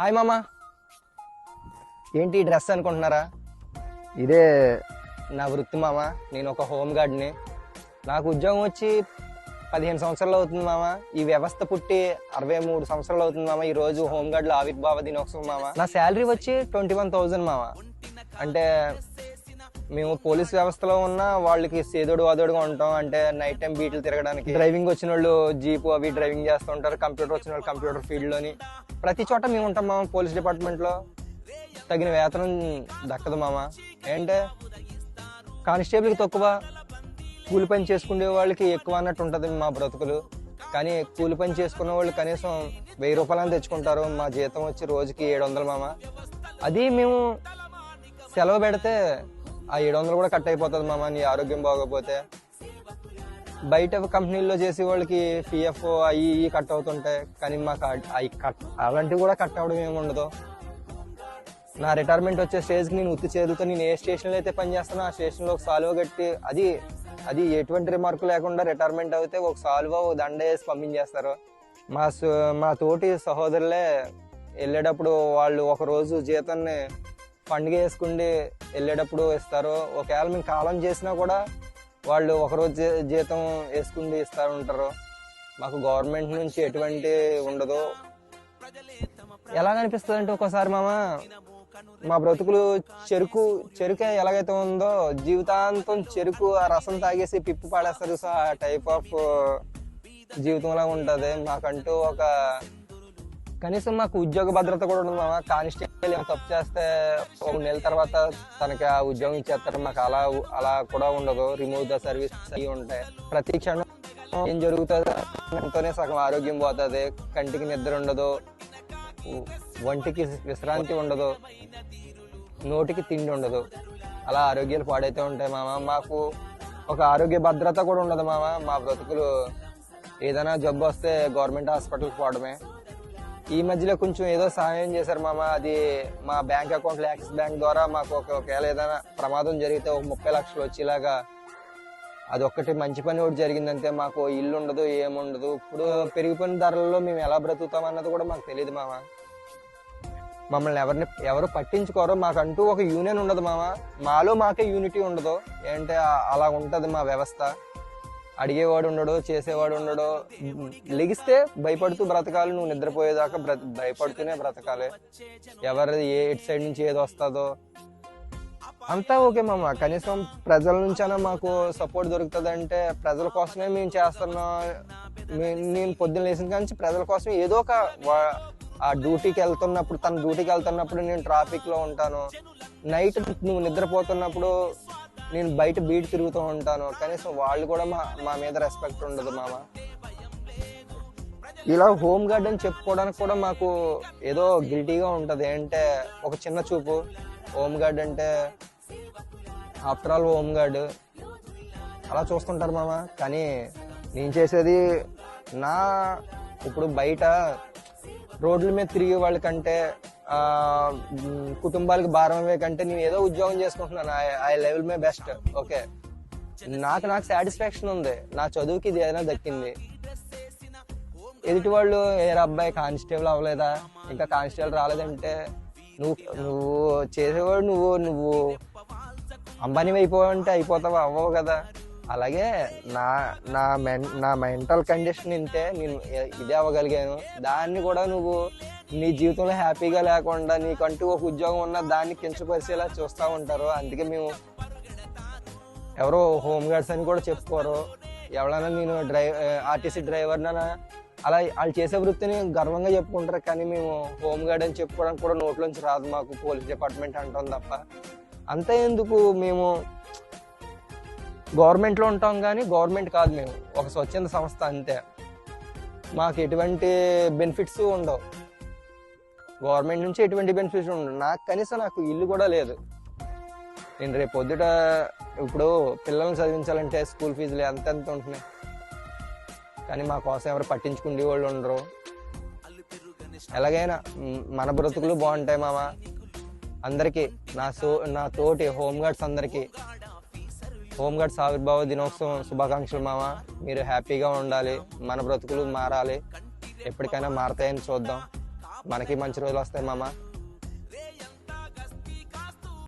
Hi మామా. ఏంటి ఈ డ్రెస్ అనుకుంటున్నారా? ఇదే నా వృత్తి మామ నేను ఒక హోమ్ గార్డ్ని. నాకు ఉద్యోగం వచ్చి పదిహేను సంవత్సరాలు అవుతుంది మామ. ఈ వ్యవస్థ పుట్టి అరవై మూడు సంవత్సరాలు అవుతుంది మామ. ఈ రోజు హోమ్ గార్డుల ఆవిర్భావ దినోత్సవం మామ. నా శాలరీ వచ్చి ట్వంటీ వన్ థౌజండ్ మామ. అంటే మేము పోలీస్ వ్యవస్థలో ఉన్న వాళ్ళకి సేదోడు వాదోడుగా ఉంటాం. అంటే నైట్ టైం బీట్లు తిరగడానికి. డ్రైవింగ్ వచ్చిన వాళ్ళు జీపు అవి డ్రైవింగ్ చేస్తూ ఉంటారు. కంప్యూటర్ వచ్చిన వాళ్ళు కంప్యూటర్ ఫీల్డ్లోని ప్రతి చోట మేము ఉంటాం మామ పోలీస్ డిపార్ట్మెంట్లో. తగిన వేతనం దక్కదు మామ. ఏంటంటే కానిస్టేబుల్కి తక్కువ కూలి పని చేసుకునే వాళ్ళకి ఎక్కువ అన్నట్టు ఉంటుంది మా బ్రతుకులు. కానీ కూలి పని చేసుకున్న వాళ్ళు కనీసం వెయ్యి రూపాయలని తెచ్చుకుంటారు. మా జీతం వచ్చి రోజుకి ఏడు వందలు మామ. అది మేము సెలవు పెడితే ఆ ఏడు వందలు కూడా కట్ అయిపోతుంది మామ. నీ ఆరోగ్యం బాగోకపోతే. బయట కంపెనీల్లో చేసే వాళ్ళకి పిఎఫ్ అవి ఇవి కట్ అవుతుంటాయి. కానీ మాకు అవి కట్ అలాంటివి కూడా కట్ అవ్వడం ఏమి ఉండదు. నా రిటైర్మెంట్ వచ్చే స్టేజ్కి నేను ఉత్తి చేతులతో నేను ఏ స్టేషన్లో అయితే పని చేస్తానో ఆ స్టేషన్లో ఒక సాల్వ్ కట్టి అది అది ఎటువంటి రిమార్క్ లేకుండా రిటైర్మెంట్ అయితే ఒక సాల్వ్ ఒక దండ వేసి పంపించేస్తారు. మా మా తోటి సహోదరులే వెళ్ళేటప్పుడు వాళ్ళు ఒక రోజు జీతాన్ని పండుగ వేసుకుండి వెళ్ళేటప్పుడు ఇస్తారు. ఒకవేళ మేము కాలం చేసినా కూడా వాళ్ళు ఒకరోజు జీతం వేసుకుని ఇస్తూ ఉంటారు మాకు గవర్నమెంట్ నుంచి ఎటువంటి ఉండదు. ఎలా అనిపిస్తుంది అంటే ఒక్కోసారి మామ మా బ్రతుకులు చెరుకు చెరుకు ఎలాగైతే ఉందో జీవితాంతం చెరుకు ఆ రసం తాగేసి పిప్పి పాడేస్తారు సో ఆ టైప్ ఆఫ్ జీవితంలా ఉంటుంది. మాకంటూ ఒక కనీసం మాకు ఉద్యోగ భద్రత కూడా ఉండదు మామ. కానిస్టేబుల్ తప్పు చేస్తే ఒక నెల తర్వాత తనకి ఆ ఉద్యోగం ఇచ్చేస్తారు. మాకు అలా అలా కూడా ఉండదు. రిమూవ్ ద సర్వీస్ అవి ఉంటాయి. ప్రతి క్షణం ఏం జరుగుతుందో సగం ఆరోగ్యం పోతుంది. కంటికి నిద్ర ఉండదు. ఒంటికి విశ్రాంతి ఉండదు. నోటికి తిండి ఉండదు. అలా ఆరోగ్యాలు పాడైతే ఉంటాయి మామ. మాకు ఒక ఆరోగ్య భద్రత కూడా ఉండదు మామ. మా బ్రతుకులు ఏదైనా జబ్బు వస్తే గవర్నమెంట్ హాస్పిటల్కి పోవడమే. ఈ మధ్యలో కొంచెం ఏదో సహాయం చేశారు మామ. అది మా బ్యాంక్ అకౌంట్లో యాక్సిస్ బ్యాంక్ ద్వారా మాకు ఒకవేళ ఏదైనా ప్రమాదం జరిగితే ఒక ముప్పై లక్షలు వచ్చేలాగా అది ఒక్కటి మంచి పని ఒకటి జరిగిందంటే మాకు ఇల్లు ఉండదు ఏముండదు. ఇప్పుడు పెరిగిపోయిన ధరల్లో మేము ఎలా బ్రతుకుతాం అన్నది కూడా మాకు తెలియదు మామ. మమ్మల్ని ఎవరిని ఎవరు పట్టించుకోరు. మాకంటూ ఒక యూనియన్ ఉండదు మామ. మాలో మాకే యూనిటీ ఉండదు. ఏంటంటే అలా ఉంటుంది మా వ్యవస్థ. అడిగేవాడు ఉండడో చేసేవాడు ఉండడో లెగిస్తే భయపడుతూ బ్రతకాలి. నువ్వు నిద్రపోయేదాకా బ్ర భయపడుతూనే బ్రతకాలి. ఎవరిది ఏ ఇటు సైడ్ నుంచి ఏది వస్తుందో. అంతా ఓకే మామ. కనీసం ప్రజల నుంచైనా మాకు సపోర్ట్ దొరుకుతుంది అంటే ప్రజల కోసమే మేము చేస్తున్నాం నేను పొద్దున్న లేచిన కానీ ప్రజల కోసం ఏదో ఒక వా- ఆ డ్యూటీకి వెళ్తున్నప్పుడు తన డ్యూటీకి వెళ్తున్నప్పుడు నేను ట్రాఫిక్లో ఉంటాను. నైట్ నువ్వు నిద్రపోతున్నప్పుడు నేను బయట బీట్ తిరుగుతూ ఉంటాను. కనీసం వాళ్ళు కూడా మా మా మీద రెస్పెక్ట్ ఉండదు మామ. ఇలా హోమ్ గార్డ్ అని చెప్పుకోవడానికి కూడా మాకు ఏదో గిల్టీగా ఉంటుంది. ఏంటంటే ఒక చిన్న చూపు. హోమ్ గార్డ్ అంటే ఆఫ్టర్ ఆల్ హోమ్ గార్డ్. అలా చూస్తుంటారు మామ. కానీ నేను చేసేది నా ఇప్పుడు బయట రోడ్ల మీద తిరిగే వాళ్ళకంటే కుటుంబాలకు భారమే కంటే నేను ఏదో ఉద్యోగం చేసుకుంటున్నాను. I level may best okay నాకు నాకు సాటిస్ఫాక్షన్ ఉంది. నా చదువుకి ఇది ఏదైనా దక్కింది. ఎదుటి వాళ్ళు ఏ అబ్బాయి కానిస్టేబుల్ అవ్వలేదా? ఇంకా కానిస్టేబుల్ రాలేదంటే నువ్వు నువ్వు చేసేవాడు నువ్వు నువ్వు అంబానీ అయిపోవంటే అయిపోతావా? అవ్వవు కదా. అలాగే నా నా మెన్ నా మెంటల్ కండిషన్ ఇంతే నేను ఇదే అవ్వగలిగాను. దాన్ని కూడా నువ్వు నీ జీవితంలో హ్యాపీగా లేకుండా నీకంటూ ఒక ఉద్యోగం ఉన్న దాన్ని కించపరిచేలా చూస్తూ ఉంటారు. అందుకే మేము ఎవరో హోమ్ గార్డ్స్ అని కూడా చెప్పుకోరు. ఎవరైనా నేను డ్రైవ్ ఆర్టీసీ డ్రైవర్ అలా వాళ్ళు చేసే వృత్తిని గర్వంగా చెప్పుకుంటారు. కానీ మేము హోమ్ గార్డ్ అని చెప్పుకోవడానికి కూడా నోట్లోంచి రాదు మాకు పోలీస్ డిపార్ట్మెంట్ అంటాం తప్ప. అంతే ఎందుకు మేము గవర్నమెంట్లో ఉంటాం కానీ గవర్నమెంట్ కాదు మేము. ఒక స్వచ్ఛంద సంస్థ అంతే. మాకు ఎటువంటి బెనిఫిట్స్ ఉండవు. గవర్నమెంట్ నుంచి ఎటువంటి బెనిఫిట్స్ ఉండవు. నాకు కనీసం నాకు ఇల్లు కూడా లేదు. నేను రేపు పొద్దుట ఇప్పుడు పిల్లల్ని చదివించాలంటే స్కూల్ ఫీజులు ఎంత ఎంత ఉంటున్నాయి. కానీ మా కోసం ఎవరు పట్టించుకునే వాళ్ళు ఉండరు. ఎలాగైనా మన బ్రతుకులు బాగుంటాయి మామ. అందరికీ నా సో నా తోటి హోమ్ గార్డ్స్ అందరికీ హోమ్ గార్డ్స్ ఆవిర్భావ దినోత్సవం శుభాకాంక్షలు మామ. మీరు హ్యాపీగా ఉండాలి మన బ్రతుకులు మారాలి. ఎప్పటికైనా మారతాయని చూద్దాం. మనకి మంచి రోజులు వస్తాయి మామ.